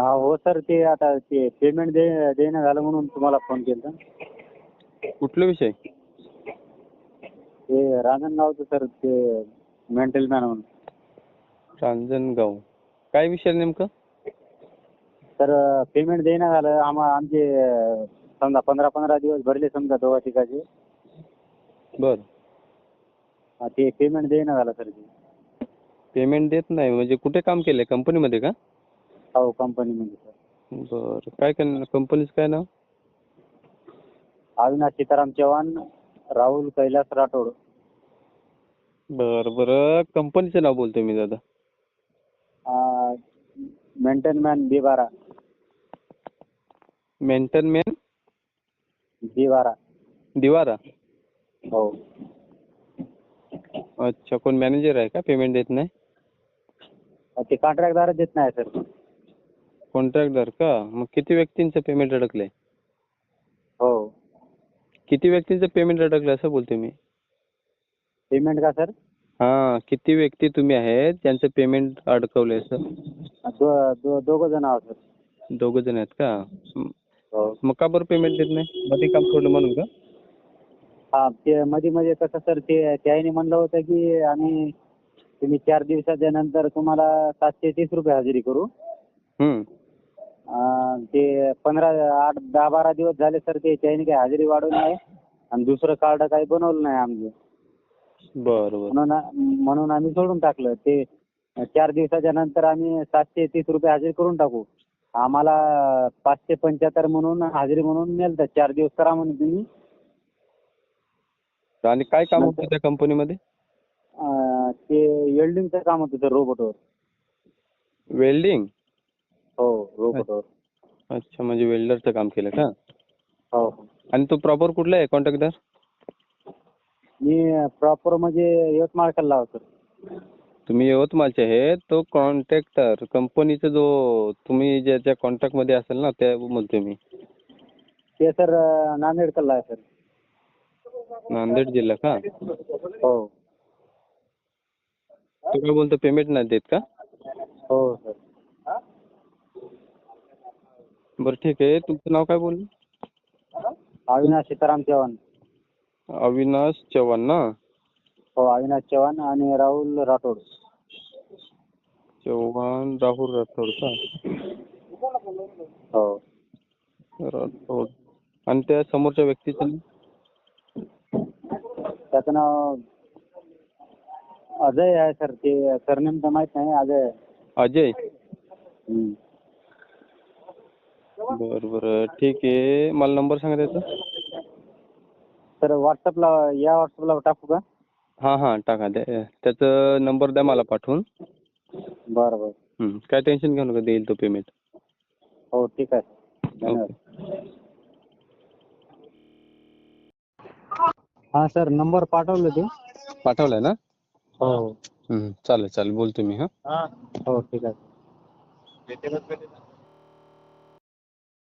हा हो सर ते आता ते पेमेंट दे देणं झालं म्हणून तुम्हाला फोन केला कुठला विषय? ते रांजणगावचं सर ते मेंटल मॅन म्हणून. रांजणगाव. काय विषय नेमकं? तर पेमेंट देणं झालं. आम्हा आमचे अं, समजा पंधरा पंधरा दिवस भरले समजा दोघा ठिकाचे बर. ते पेमेंट देणं झालं सर ते. पेमेंट देत नाही. म्हणजे कुठे काम केलंय? कंपनीमध्ये का? हो कंपनीमध्ये सर बर. काय करणार कंपनीचं काय नाव? अविनाश सीताराम चव्हाण राहुल कैलास राठोड. बर बरं. कंपनीचं नाव बोलतोय मी दादा. मेंटेन मॅन बी बारा. मेंटन मॅन बी बारा. दिवारा हो. अच्छा कोण मॅनेजर आहे का? पेमेंट देत नाही? ते कॉन्ट्रॅक्टदारच देत नाही सर कॉन्ट्रॅक्टर का? मग किती व्यक्तींचं पेमेंट अडकलंय? हो. किती व्यक्तींचं पेमेंट अडकलं असं बोलतोय मी? पेमेंट का सर हां किती व्यक्ती तुम्ही आहेत त्यांचं पेमेंट अडकवलंय दो दो दोघं जण आहोत सर दोघं जण आहेत का? म- हो. मग का बरं पेमेंट देत नाही? मध्ये काम सोडलं म्हणून का? हा ते मध्ये मध्ये कसं सर ते त्याने म्हणलं होतं की आम्ही तुम्ही चार दिवसाच्या नंतर तुम्हाला सातशे तीस रुपये हजेरी करू. हम्म. अं, ते पंधरा आठ दहा बारा दिवस झाले सर ते त्याने काही हजेरी वाढवली नाही. आणि दुसरं कार्ड काही बनवलं नाही आमचं. बरं बरं. म्हणून म्हणून आम्ही सोडून टाकलं. ते चार दिवसाच्या नंतर आम्ही सातशे तीस रुपये हजेरी करून टाकू. आम्हाला पाचशे पंच्याहत्तर म्हणून हजेरी म्हणून नेलं चार दिवस करा म्हणून तुम्ही. आणि काय काम होतं त्या कंपनीमध्ये? अं, ते वेल्डिंगचं काम होतं सर रोबोटवर वेल्डिंग हो रोबोटवर अच्छा. म्हणजे वेल्डरचं काम केलं का? हो. हो आणि तो प्रॉपर कुठला आहे कॉन्ट्रॅक्टर मी प्रॉपर म्हणजे यवतमाळ कल्ला होतो तुम्ही यवतमाळचे आहे तो कॉन्ट्रॅक्टर कंपनीचा जो तुम्ही ज्याच्या कॉन्ट्रॅक्टमध्ये असेल ना त्या म्हणतोय मी. ते सर नांदेड कल्ला आहे सर. नांदेड जिल्हा का? हो. तो काय बोलतो पेमेंट नाही देत का? हो सर. बरं ठीक आहे. तुमचं नाव काय बोललं अविनाश सीताराम चव्हाण. अविनाश चव्हाण ना? हो अविनाश चव्हाण आणि राहुल राठोड. चव्हाण राहुल राठोड का? हो. राठोड. आणि त्या समोरच्या व्यक्तीचं नाव? त्याचं नाव अजय आहे सर. ते सरनेम तर माहीत नाही अजय आहे. अजय? हम्म. बरं बरं. ठीक आहे. मला नंबर सांगा त्याचा. सर व्हॉट्सअपला या व्हॉट्सअपला टाकू का? हां हां. टाका. द्या त्याचं नंबर द्या मला पाठवून. बरं बरं. काय टेन्शन घेऊ नका. देईल तो पेमेंट हो ठीक आहे. हां सर. नंबर पाठवलं ते. पाठवलाय ना? हो. हं, चालेल चालेल. बोलतो मी हां. हो ठीक आहे.